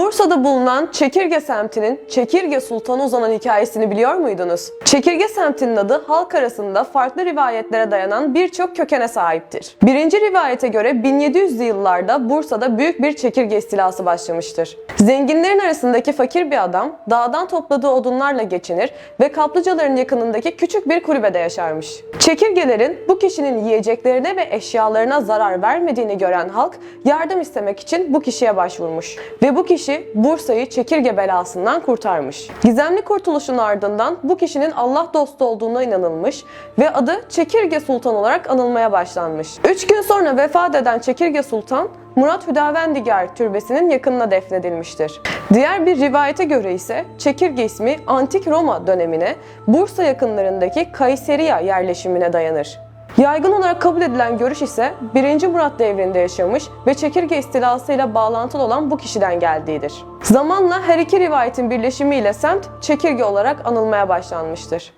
Bursa'da bulunan Çekirge semtinin Çekirge Sultanı uzanan hikayesini biliyor muydunuz? Çekirge semtinin adı halk arasında farklı rivayetlere dayanan birçok kökene sahiptir. Birinci rivayete göre 1700'lü yıllarda Bursa'da büyük bir çekirge istilası başlamıştır. Zenginlerin arasındaki fakir bir adam dağdan topladığı odunlarla geçinir ve kaplıcaların yakınındaki küçük bir kulübede yaşarmış. Çekirgelerin bu kişinin yiyeceklerine ve eşyalarına zarar vermediğini gören halk yardım istemek için bu kişiye başvurmuş. Ve bu kişi Bursa'yı çekirge belasından kurtarmış. Gizemli kurtuluşun ardından bu kişinin Allah dostu olduğuna inanılmış ve adı Çekirge Sultan olarak anılmaya başlanmış. Üç gün sonra vefat eden Çekirge Sultan Murat Hüdavendigar türbesinin yakınına defnedilmiştir. Diğer bir rivayete göre ise Çekirge ismi Antik Roma dönemine Bursa yakınlarındaki Kayseriya yerleşimine dayanır. Yaygın olarak kabul edilen görüş ise 1. Murat devrinde yaşamış ve çekirge istilasıyla bağlantılı olan bu kişiden geldiğidir. Zamanla her iki rivayetin birleşimiyle semt çekirge olarak anılmaya başlanmıştır.